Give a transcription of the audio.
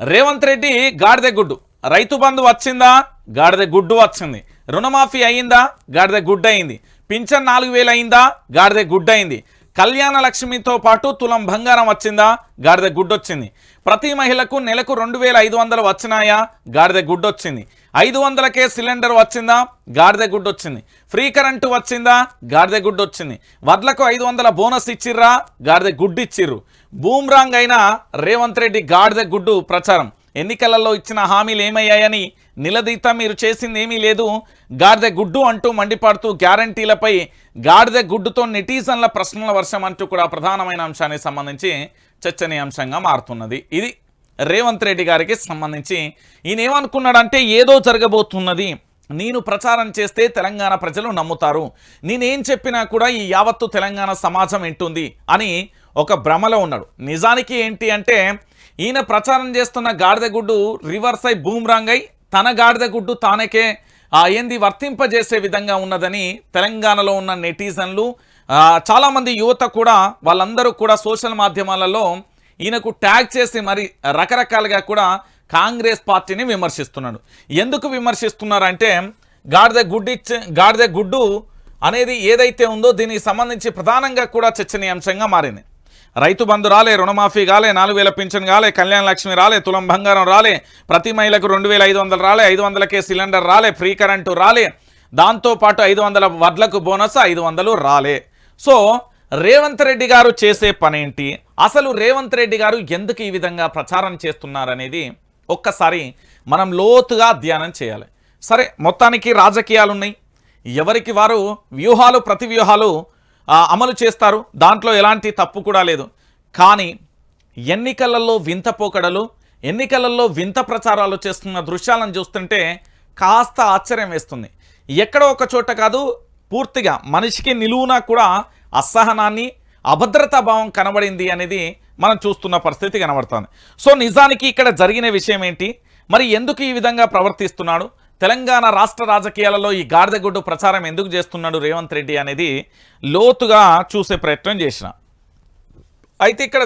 రేవంత్ రెడ్డి గాడిద గుడ్డు. రైతు బంధు వచ్చిందా? గాడిద గుడ్డు వచ్చింది. రుణమాఫీ అయిందా? గాడిద గుడ్డు అయింది. పింఛన్ నాలుగు వేలు అయిందా? గాడిద గుడ్డు అయింది. కళ్యాణ లక్ష్మితో పాటు తులం బంగారం వచ్చిందా? గాడిద గుడ్డు వచ్చింది. ప్రతి మహిళకు నెలకు రెండు వేల ఐదు వందలు వచ్చినాయా? గాడిద గుడ్డు వచ్చింది. ఐదు వందలకే సిలిండర్ వచ్చిందా? గాడిద గుడ్డు వచ్చింది. ఫ్రీ కరెంటు వచ్చిందా? గాడిద గుడ్డు వచ్చింది. వడ్లకు ఐదు వందల బోనస్ ఇచ్చిర్రా? గాడిద గుడ్డు ఇచ్చిర్రు. బూమ్రాంగ్ అయిన రేవంత్ రెడ్డి గాడిద గుడ్డు ప్రచారం. ఎన్నికలలో ఇచ్చిన హామీలు ఏమయ్యాయని నిలదీత మీరు చేసింది ఏమీ లేదు. గాడిద గుడ్డు అంటూ మండిపాడుతూ గ్యారంటీలపై గాడిద గుడ్డుతో నెటిజన్ల ప్రశ్నల వర్షం అంటూ కూడా ప్రధానమైన అంశానికి సంబంధించి చర్చనీయాంశంగా మారుతున్నది. ఇది రేవంత్ రెడ్డి గారికి సంబంధించి. ఈయన ఏమనుకున్నాడంటే ఏదో జరగబోతున్నది. నేను ప్రచారం చేస్తే తెలంగాణ ప్రజలు నమ్ముతారు. నేనేం చెప్పినా కూడా ఈ యావత్తు తెలంగాణ సమాజం వింటుంది అని ఒక భ్రమలో ఉన్నాడు. నిజానికి ఏంటి అంటే ఈయన ప్రచారం చేస్తున్న గాడిదగుడ్డు రివర్స్ అయి బూమ్రాంగ్ అయి తన గాడిదగుడ్డు తానకే ఏంది వర్తింపజేసే విధంగా ఉన్నదని తెలంగాణలో ఉన్న నెటిజన్లు చాలామంది యువత కూడా వాళ్ళందరూ కూడా సోషల్ మాధ్యమాలలో ఈయనకు ట్యాగ్ చేసి మరి రకరకాలుగా కూడా కాంగ్రెస్ పార్టీని విమర్శిస్తున్నాడు. ఎందుకు విమర్శిస్తున్నారంటే గాడిద గుడ్డు ఇచ్చే గాడిద గుడ్డు అనేది ఏదైతే ఉందో దీనికి సంబంధించి ప్రధానంగా కూడా చర్చనీయాంశంగా మారింది. రైతు బంధు రాలే రుణమాఫీ కాలే నాలుగు వేల పింఛన్ కాలే కళ్యాణ లక్ష్మి రాలే తులం బంగారం రాలే ప్రతి మహిళకు రెండు వేల ఐదు వందలు రాలే ఐదు వందలకే సిలిండర్ రాలే ఫ్రీ కరెంటు రాలే దాంతోపాటు ఐదు వందల వడ్లకు బోనస్ ఐదు వందలు రాలే. సో రేవంత్ రెడ్డి గారు చేసే పనేంటి? అసలు రేవంత్ రెడ్డి గారు ఎందుకు ఈ విధంగా ప్రచారం చేస్తున్నారనేది ఒక్కసారి మనం లోతుగా అధ్యయనం చేయాలి. సరే మొత్తానికి రాజకీయాలు ఉన్నాయి ఎవరికి వారు వ్యూహాలు ప్రతి వ్యూహాలు అమలు చేస్తారు? దాంట్లో ఎలాంటి తప్పు కూడా లేదు. కానీ ఎన్నికలలో వింత పోకడలు ఎన్నికలలో వింత ప్రచారాలు చేస్తున్న దృశ్యాలను చూస్తుంటే కాస్త ఆశ్చర్యం వేస్తుంది. ఎక్కడో ఒక చోట కాదు పూర్తిగా మనిషికి నిలువునా కూడా అసహనాన్ని అభద్రతా భావం కనబడింది అనేది మనం చూస్తున్న పరిస్థితి కనబడుతుంది. సో నిజానికి ఇక్కడ జరిగిన విషయం ఏంటి? మరి ఎందుకు ఈ విధంగా ప్రవర్తిస్తున్నాడు? తెలంగాణ రాష్ట్ర రాజకీయాలలో ఈ గాడిదగుడ్డు ప్రచారం ఎందుకు చేస్తున్నాడు రేవంత్ రెడ్డి అనేది లోతుగా చూసే ప్రయత్నం చేసిన. అయితే ఇక్కడ